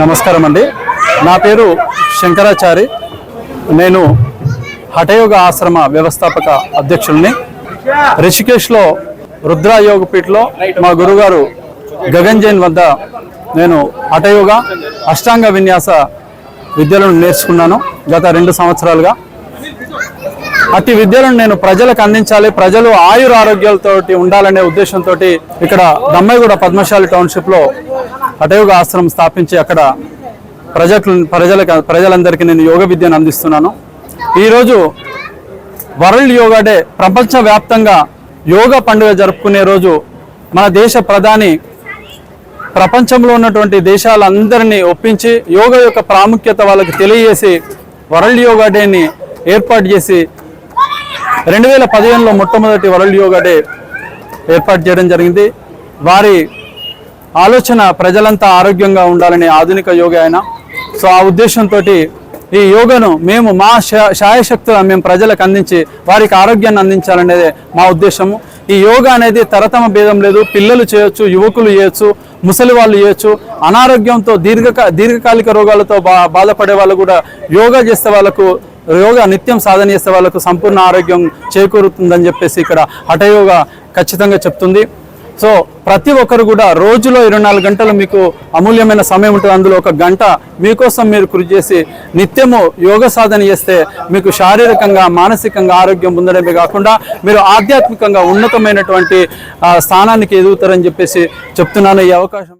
నమస్కారం అండి నా పేరు శంకరాచారి. నేను హఠయోగ ఆశ్రమ వ్యవస్థాపక అధ్యక్షుల్ని. రిషికేష్లో రుద్ర యోగపీఠలో మా గురుగారు గగన్ జైన్ వద్ద నేను హఠయోగ అష్టాంగ విన్యాస విద్యలను నేర్చుకున్నాను గత రెండు సంవత్సరాలుగా. అట్టి విద్యలను నేను ప్రజలకు అందించాలి ప్రజలు ఆయుర ఆరోగ్యాలతోటి ఉండాలనే ఉద్దేశంతో ఇక్కడ దమ్మాయిగూడ పద్మశాలి టౌన్షిప్లో హఠయోగ ఆశ్రమం స్థాపించి అక్కడ ప్రజలకు ప్రజలకు ప్రజలందరికీ నేను యోగ విద్యను అందిస్తున్నాను. ఈరోజు వరల్డ్ యోగా డే ప్రపంచవ్యాప్తంగా యోగా పండుగ జరుపుకునే రోజు మన దేశ ప్రధాని ప్రపంచంలో ఉన్నటువంటి దేశాలందరినీ ఒప్పించి యోగా యొక్క ప్రాముఖ్యత వాళ్ళకి తెలియజేసి వరల్డ్ యోగా డేని ఏర్పాటు చేసి రెండు వేల పదిహేనులో మొట్టమొదటి వరల్డ్ యోగా డే ఏర్పాటు చేయడం జరిగింది. వారి ఆలోచన ప్రజలంతా ఆరోగ్యంగా ఉండాలనే ఆధునిక యోగా ఆయన. సో ఆ ఉద్దేశంతో ఈ యోగను మేము మా శాయశక్తుల మేము ప్రజలకు అందించి వారికి ఆరోగ్యాన్ని అందించాలనేదే మా ఉద్దేశము. ఈ యోగా అనేది తరతమ భేదం లేదు. పిల్లలు చేయొచ్చు యువకులు చేయొచ్చు ముసలి వాళ్ళు చేయొచ్చు. అనారోగ్యంతో దీర్ఘక దీర్ఘకాలిక రోగాలతో బా బాధపడే వాళ్ళు కూడా యోగా చేస్తే వాళ్ళకు యోగా నిత్యం సాధన చేస్తే వాళ్ళకు సంపూర్ణ ఆరోగ్యం చేకూరుతుందని చెప్పేసి ఇక్కడ హఠయోగా ఖచ్చితంగా చెప్తుంది. సో ప్రతి ఒక్కరు కూడా రోజులో ఇరవై నాలుగు గంటలు మీకు అమూల్యమైన సమయం ఉంటుంది. అందులో ఒక గంట మీకోసం మీరు కృషి చేసి నిత్యము యోగ సాధన చేస్తే మీకు శారీరకంగా మానసికంగా ఆరోగ్యం పొందడమే కాకుండా మీరు ఆధ్యాత్మికంగా ఉన్నతమైనటువంటి స్థానానికి ఎదుగుతారని చెప్పేసి చెప్తున్నాను. ఈ అవకాశం